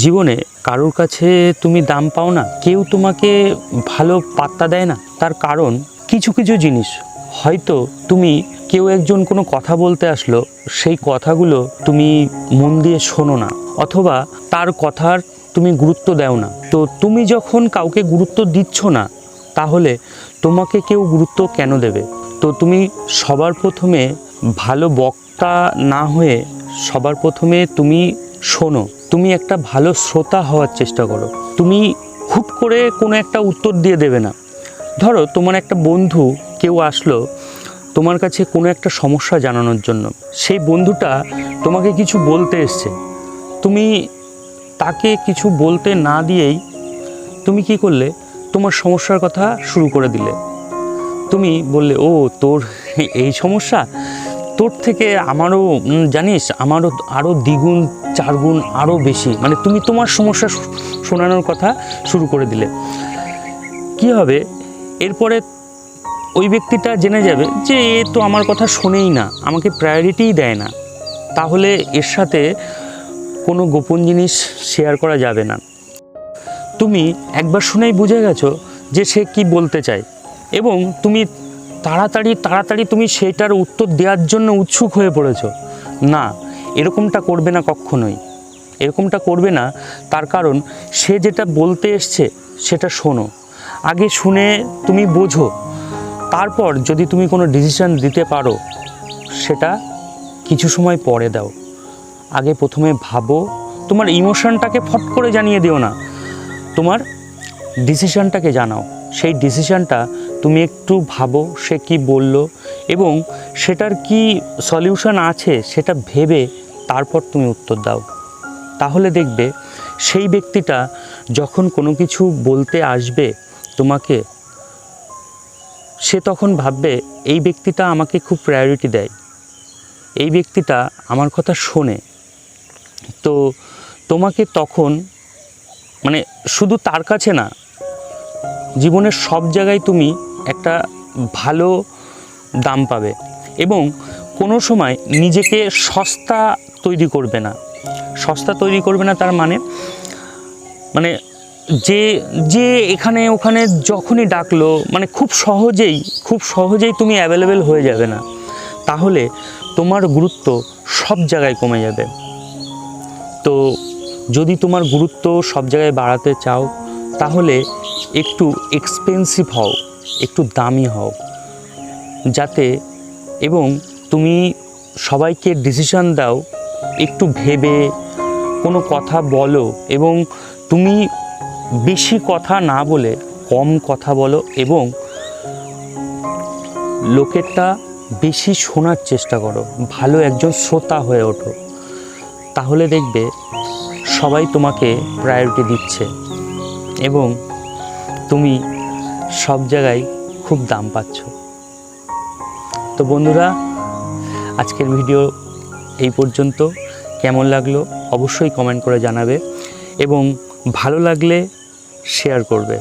জীবনে কারোর কাছে তুমি দাম পাও না, কেউ তোমাকে ভালো পাত্তা দেয় না, তার কারণ কিছু কিছু জিনিস। হয়তো তুমি কেউ একজন কোনো কথা বলতে আসলো, সেই কথাগুলো তুমি মন দিয়ে শোনো না, অথবা তার কথার তুমি গুরুত্ব দাও না। তো তুমি যখন কাউকে গুরুত্ব দিচ্ছ না, তাহলে তোমাকে কেউ গুরুত্ব কেন দেবে? তো তুমি সবার প্রথমে ভালো বক্তা না হয়ে সবার প্রথমে তুমি শোনো। তুমি একটা ভালো শ্রোতা হওয়ার চেষ্টা করো। তুমি হুট করে কোনো একটা উত্তর দিয়ে দেবে না। ধরো, তোমার একটা বন্ধু কেউ আসলো তোমার কাছে কোনো একটা সমস্যা জানানোর জন্য। সেই বন্ধুটা তোমাকে কিছু বলতে এসছে। তুমি তাকে কিছু বলতে না দিয়েই তুমি কি করলে? তোমার সমস্যার কথা শুরু করে দিলে। তুমি বললে, ও, তোর এই সমস্যা? তোর থেকে আমারও জানিস, আমারও আরও দ্বিগুণ চারগুণ আরও বেশি। মানে তুমি তোমার সমস্যা শোনানোর কথা শুরু করে দিলে। কি হবে? এরপরে ওই ব্যক্তিটা জেনে যাবে যে এ তো আমার কথা শোনেই না, আমাকে প্রায়োরিটিই দেয় না। তাহলে এর সাথে কোনো গোপন জিনিস শেয়ার করা যাবে না। তুমি একবার শুনেই বুঝে গেছো যে সে কি বলতে চায়। এবং তুমি তাড়াতাড়ি তাড়াতাড়ি তুমি সেটার উত্তর দেওয়ার জন্য উৎসুক হয়ে পড়েছো। না এরকমটা করবে না কখনোই। এরকমটা করবে না, তার কারণ সে যেটা বলতে এসছে সেটা শোনো। আগে শুনে তুমি বোঝো। তারপর যদি তুমি কোনো ডিসিশান দিতে পারো, সেটা কিছু সময় পরে দাও। আগে প্রথমে ভাবো, তোমার ইমোশনটাকে ফট করে জানিয়ে দিও না। তোমার ডিসিশানটাকে জানাও। সেই ডিসিশানটা তুমি একটু ভাবো, সে কি বলল এবং সেটার কি সলিউশন আছে সেটা ভেবে তারপর তুমি উত্তর দাও। তাহলে দেখবে সেই ব্যক্তিটা যখন কোনো কিছু বলতে আসবে তোমাকে, সে তখন ভাববে, এই ব্যক্তিটা আমাকে খুব প্রায়োরিটি দেয়। এই ব্যক্তিটা আমার কথা শোনে। তো তোমাকে তখন মানে শুধু তার কাছে না, জীবনের সব জায়গায় তুমি একটা ভালো দাম পাবে। এবং কোনো সময় নিজেকে সস্তা তৈরি করবে না। সস্তা তৈরি করবে না তার মানে? মানে যে যে এখানে ওখানে যখনই ডাকলো মানে খুব সহজেই খুব সহজেই তুমি অ্যাভেলেবেল হয়ে যাবে না। তাহলে তোমার গুরুত্ব সব জায়গায় কমে যাবে। তো যদি তোমার গুরুত্ব সব জায়গায় বাড়াতে চাও, তাহলে একটু এক্সপেন্সিভ হও, একটু দামি হও। যাতে এবং তুমি সবাইকে ডিসিশন দাও, একটু ভেবে কোনো কথা বলো এবং তুমি বেশি কথা না বলে কম কথা বলো এবং লোকেরটা বেশি শোনার চেষ্টা করো, ভালো একজন শ্রোতা হয়ে ওঠো। তাহলে দেখবে সবাই তোমাকে প্রায়োরিটি দিচ্ছে এবং তুমি সব জায়গায় খুব দাম পাচ্ছ। তো বন্ধুরা, আজকের ভিডিও এই পর্যন্ত। কেমন লাগল অবশ্যই কমেন্ট করে জানাবে এবং ভালো লাগলে শেয়ার করবে।